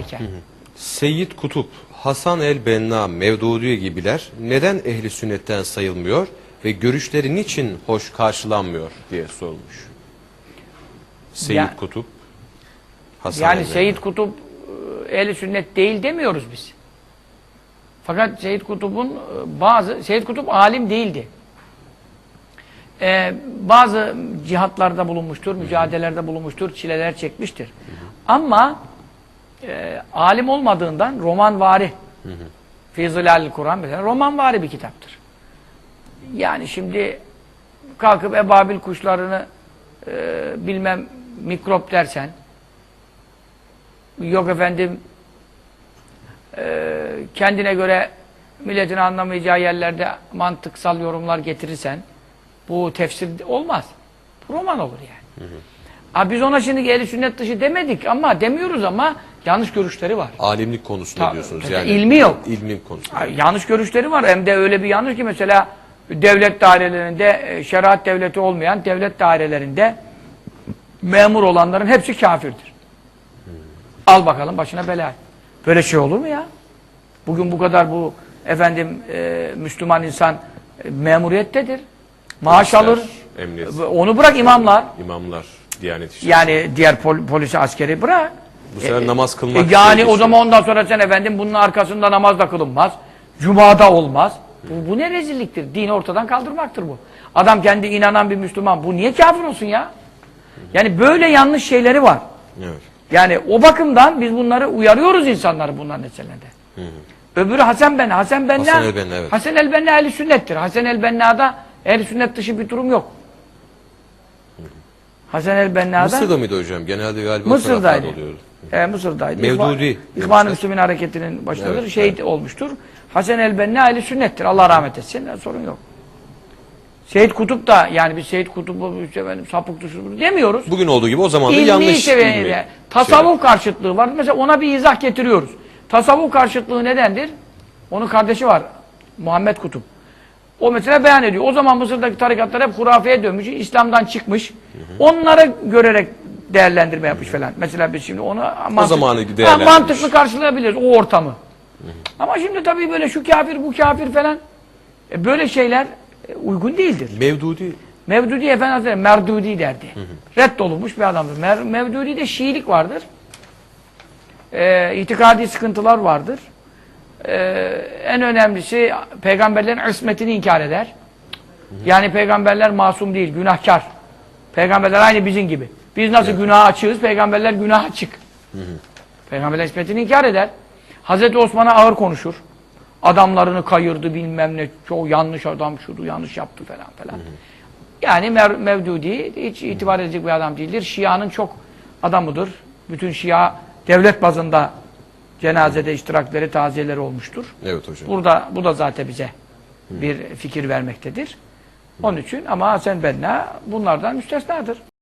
iken. Seyyid Kutup, Hasan el-Benna, Mevdudi gibiler neden ehli sünnetten sayılmıyor ve görüşleri niçin hoş karşılanmıyor diye sorulmuş. Seyyid Ya- Kutup, Hasan Yani el-Benna. Seyyid Kutup e, ehli sünnet değil demiyoruz biz. Fakat Seyyid Kutup'un e, bazı Seyyid Kutup alim değildi. Ee, bazı cihatlarda bulunmuştur, mücadelelerde bulunmuştur, çileler çekmiştir. Ama e, alim olmadığından romanvari Fi Zilalil Kur'an mesela romanvari bir kitaptır. Yani şimdi kalkıp ebabil kuşlarını e, bilmem mikrop dersen yok efendim e, kendine göre milletin anlamayacağı yerlerde mantıksal yorumlar getirirsen bu tefsir olmaz. Bu roman olur yani. Ha, biz ona şimdi ehli sünnet dışı demedik ama demiyoruz ama yanlış görüşleri var. Alimlik konusunda Ta- diyorsunuz yani. ilmi yok. İlmi konusunda. Yanlış görüşleri var. Hem de öyle bir yanlış ki mesela devlet dairelerinde, e, şeriat devleti olmayan devlet dairelerinde memur olanların hepsi kafirdir. Al bakalım başına bela. Böyle şey olur mu ya? Bugün bu kadar bu efendim e, Müslüman insan e, memuriyettedir. Maaş Polisler, alır. emniyet. Onu bırak imamlar. İmamlar, Diyanet işleri. Yani diğer pol polisi askeri bırak. Bu sefer E, namaz e, kılmak yani gerekiyor. o zaman ondan sonra sen efendim bunun arkasında namaz da kılınmaz. Cuma'da olmaz. Bu, bu ne rezilliktir? Dini ortadan kaldırmaktır bu. Adam kendi inanan bir Müslüman. Bu niye kafir olsun ya? Yani böyle yanlış şeyleri var. Evet. Yani o bakımdan biz bunları uyarıyoruz insanları bunların meselede. Öbürü Hasan Ben. Hasan Benna. Hasan el-Benna, evet. Hasan el-Benna ehli sünnettir. Hasan el-Benna'da ehli sünnet dışı bir durum yok. Hasan el-Benna'da Mısır'da mıydı hocam? Genelde galiba Mısır'daydı. E, Mısır'daydı. Mevdudi. İhvan-ı Müslümin hareketinin başındadır. Evet, Şehit olmuştur. Hasan el-Benna ehli sünnettir. Allah rahmet etsin. Sorun yok. Seyyid Kutup da yani biz Seyyid Kutup'u işte efendim, sapık düşürür demiyoruz. Bugün olduğu gibi o zaman da İlmi yanlış seviyede. ilmi Tasavvuf karşıtlığı var. Mesela ona bir izah getiriyoruz. Tasavvuf karşıtlığı nedendir? Onun kardeşi var. Muhammed Kutup. O mesela beyan ediyor. O zaman Mısır'daki tarikatlar hep hurafeye dönmüş. İslam'dan çıkmış. Onlara görerek değerlendirme yapmış falan. Mesela biz şimdi onu mantık, zamanı Ha, değerlendirmiş. mantıklı karşılayabiliriz o ortamı. Ama şimdi tabii böyle şu kafir bu kafir falan e, böyle şeyler e, uygun değildir. Mevdudi Mevdudi Efendi Hazretleri Merdudi derdi. Reddolunmuş bir adamdır. Mer Mevdudi'de Şiilik vardır. Ee, itikadi sıkıntılar vardır. Ee, en önemlisi peygamberlerin ismetini inkar eder. Yani peygamberler masum değil, günahkar. Peygamberler aynı bizim gibi. Biz nasıl günah açığız, peygamberler günah açık. Peygamberler ismetini inkar eder. Hazreti Osman'a ağır konuşur. Adamlarını kayırdı bilmem ne, çok yanlış adam şudu, yanlış yaptı falan falan. Yani Mev- Mevdudi hiç itibar edecek bir adam değildir. Şia'nın çok adamıdır. Bütün Şia devlet bazında cenazede iştirakleri, taziyeleri olmuştur. evet hocam. Burada bu da zaten bize bir fikir vermektedir. Onun için ama Hasan Benna bunlardan müstesnadır.